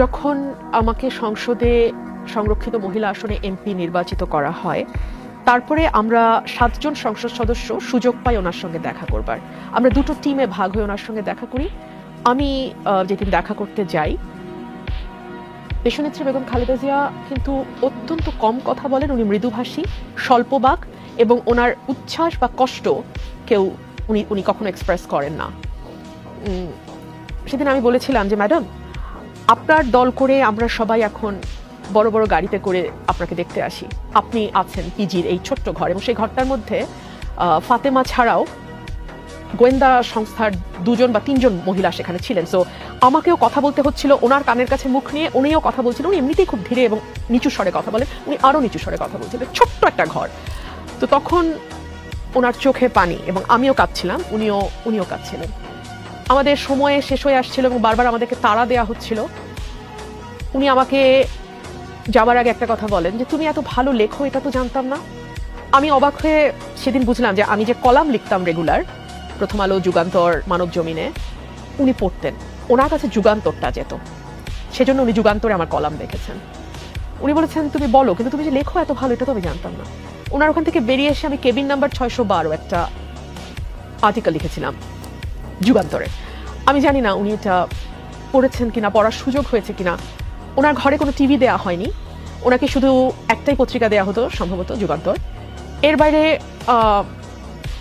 যখন আমাকে সংসদে সংরক্ষিত মহিলা আসনে এমপি নির্বাচিত করা হয়, তারপরে আমরা সাতজন সংসদ সদস্য সুযোগ পাই ওনার সঙ্গে দেখা করবার। আমরা দুটো টিমে ভাগ হয়ে ওনার সঙ্গে দেখা করি। আমি যেদিন দেখা করতে যাই দেশনেত্রী বেগম খালেদা জিয়া কিন্তু অত্যন্ত কম কথা বলেন, উনি মৃদুভাষী, স্বল্পবাক এবং ওনার উচ্ছ্বাস বা কষ্ট কেউ, উনি উনি কখনো এক্সপ্রেস করেন না। সেদিন আমি বলেছিলাম যে, ম্যাডাম আপনার দল করে আমরা সবাই এখন বড় বড় গাড়িতে করে আপনাকে দেখতে আসি। আপনি আছেন পিজির এই ছোট্ট ঘর এবং সেই ঘরটার মধ্যে ফাতেমা ছাড়াও গোয়েন্দা সংস্থার দুজন বা তিনজন মহিলা সেখানে ছিলেন। সো আমাকেও কথা বলতে হচ্ছিল, ওনার কানের কাছে মুখ নিয়ে উনিও কথা বলছিলেন। উনি এমনিতেই খুব ধীরে এবং নিচু স্বরে কথা বলেন, উনি আরও নিচু স্বরে কথা বলছিলেন। ছোট্ট একটা ঘর। তো তখন ওনার চোখে পানি এবং আমিও কাঁদছিলাম, উনিও উনিও কাঁদছিলেন। আমাদের সময়ে শেষ হয়ে আসছিল এবং বারবার আমাদেরকে তাড়া দেওয়া হচ্ছিল। উনি আমাকে যাবার আগে একটা কথা বলেন যে, তুমি এত ভালো লেখো, এটা তো জানতাম না। আমি অবাক হয়ে সেদিন বুঝলাম যে, আমি যে কলাম লিখতাম রেগুলার, প্রথম আলো, যুগান্তর, মানব জমিনে, উনি পড়তেন। ওনার কাছে যুগান্তরটা যেত। সেজন্য উনি যুগান্তরে আমার কলাম দেখেছেন। উনি বলেছেন, তুমি বলো, কিন্তু তুমি যে লেখো এত ভালো, এটা তো আমি জানতাম না। ওনার ওখান থেকে বেরিয়ে এসে আমি কেবিন নাম্বার ছয়শো বারো একটা আর্টিকেল লিখেছিলাম। যুগান্তরে। আমি জানি না উনি এটা পড়েছেন কিনা, পড়ার সুযোগ হয়েছে কিনা। ওনার ঘরে কোনো টিভি দেওয়া হয়নি। ওনাকে শুধু একটাই পত্রিকা দেওয়া হতো, সম্ভবত যুগান্তর। এর বাইরে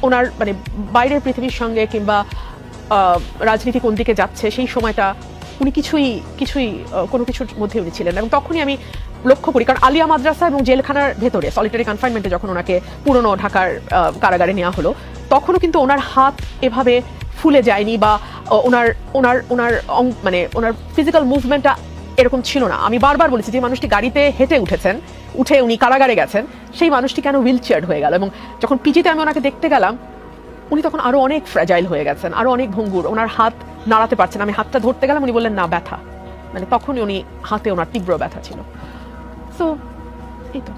ওনার মানে বাইরের পৃথিবীর সঙ্গে কিংবা রাজনীতি কোন দিকে যাচ্ছে, সেই সময়টা উনি কিছুই কিছুই কোনো কিছুর মধ্যে উনি ছিলেন এবং তখনই আমি লক্ষ্য করি, কারণ আলিয়া মাদ্রাসা এবং জেলখানার ভেতরে সলিটারি কনফাইনমেন্টে যখন ওনাকে পুরনো ঢাকার কারাগারে নেওয়া হলো, তখনও কিন্তু ওনার হাত এভাবে ফুলে যায়নি বা ওনার ওনার ওনার মানে ওনার ফিজিক্যাল মুভমেন্টটা এরকম ছিল না। আমি বারবার বলেছি, যে মানুষটি গাড়িতে হেঁটে উঠেছেন, উঠে উনি কারাগারে গেছেন, সেই মানুষটি কেন হুইল চেয়ার হয়ে গেল? এবং যখন পিজিতে আমি ওনাকে দেখতে গেলাম, উনি তখন আরও অনেক ফ্র্যাজাইল হয়ে গেছেন আরও অনেক ভঙ্গুর। ওনার হাত নাড়াতে পারছেন আমি হাতটা ধরতে গেলাম, উনি বললেন, না, ব্যথা। মানে তখনই উনি হাতে ওনার তীব্র ব্যথা ছিল। সো এই তো।